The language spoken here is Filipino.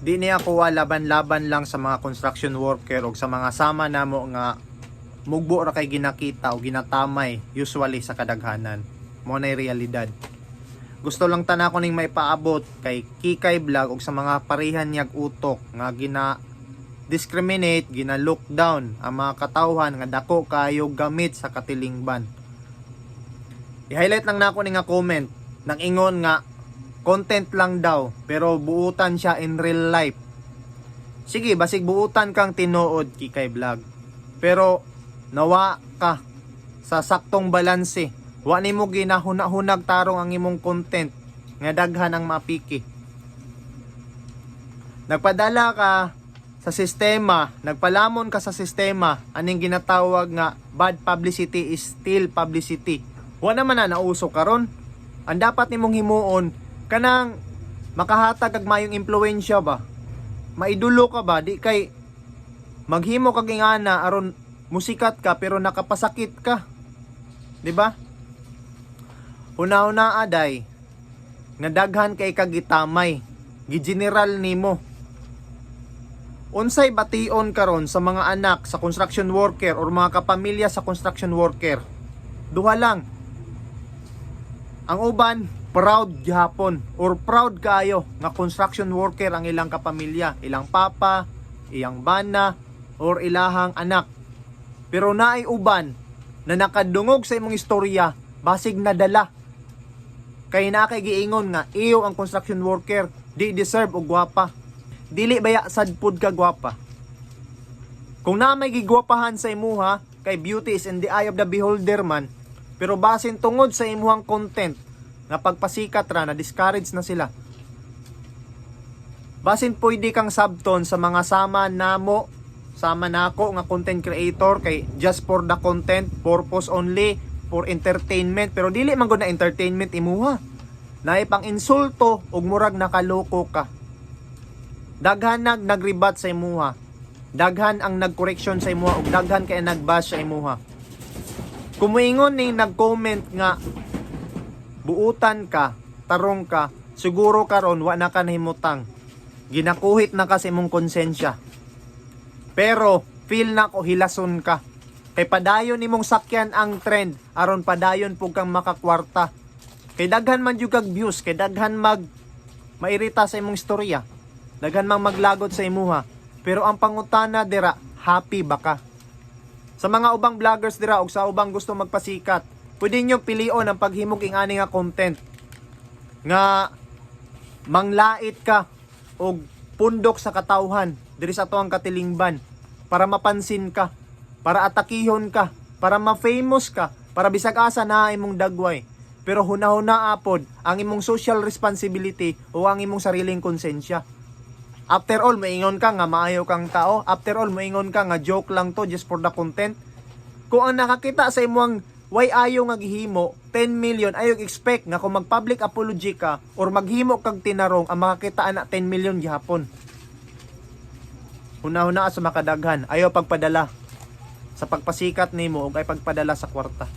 Di niya kuha laban-laban lang sa mga construction worker o sa mga sama namo nga mugbo ra kay ginakita o ginatamay usually sa kadaghanan. Mo na realidad. Gusto lang tana ko ning may paabot kay Kikay Vlog og sa mga parihan niyag utok nga gina discriminate, gina look down ang mga katawhan nga dako kayo gamit sa katilingban. I-highlight lang nako ni nga comment nang ingon nga content lang daw pero buutan siya in real life. Sige, basig buutan kang tinuod kikay vlog. Pero nawa ka sa saktong balanse. Wa nimo ginahuna-hunag tarong ang imong content nga daghan ang mapiki. Nagpadala ka sa sistema, nagpalamon ka sa sistema, aning ginatawag nga bad publicity is still publicity. Wa naman na nauso karon. Ang dapat nimong himuon kanang makahatag kag mayong impluwensya ba? Maidulo ka ba? Di kay maghimo kag ingana aron musikat ka pero nakapasakit ka. Di ba? Una-una aday nga daghan kay kagitamay gigeneral nimo. Unsay bation karon sa mga anak sa construction worker or mga kapamilya sa construction worker? Duha lang. Ang uban proud gihapon or proud kayo nga construction worker ang ilang kapamilya, ilang papa, iyang bana or ilahang anak. Pero naay uban na nakadungog sa imong istorya basig nadala. Kay na kay giingon nga iyo ang construction worker di deserve og gwapa. Dili baya sad pud ka gwapa. Kung na may gigwapahan sa imuha, kay beauty is in the eye of the beholder man, pero basin tungod sa imuhang content, nga pagpasikat ra na discourage na sila. Basin pwede kang subton sa mga sama namo, sama nako nga content creator kay just for the content, purpose only, for entertainment, pero dili man na entertainment imuha. Naay pang insulto ug murag nakaloko ka. Daghan nag nagribat sa imuha. Daghan ang nagcorrection sa imuha ug daghan kay nagbash sa imuha. Kumuingon ning nag-comment nga buutan ka, tarong ka, siguro karon wa na ka nahimutang. Ginakuhit na ka sa imong konsensya. Pero feel na ko hilason ka. Kay padayon nimong sakyan ang trend aron padayon pug kang makakwarta. Kay daghan man jud kag views, kay daghan mag mairita sa imong istorya. Daghan mang maglagot sa imuha. Pero ang pangutana dira, happy ba ka? Sa mga ubang vloggers dira ug sa ubang gusto magpasikat, pwede nyo pilion ang paghimog ing ani nga content nga manglait ka og pundok sa katawhan diri sa tuang katilingban para mapansin ka, para atakihon ka, para ma-famous ka, para bisag asa na imong dagway. Pero hunahuna apod ang imong social responsibility o ang imong sariling konsensya. After all, maingon ka nga maayo kang tao. After all, maingon ka nga joke lang to just for the content. Kung ang nakakita sa imong why ayo nga gihimo 10 million ayo expect nga kung mag public apology ka or maghimo kag tinarong ang makakita na 10 million gihapon. Una-una sa makadaghan ayo pagpadala sa pagpasikat nimo ug ay pagpadala sa kwarta.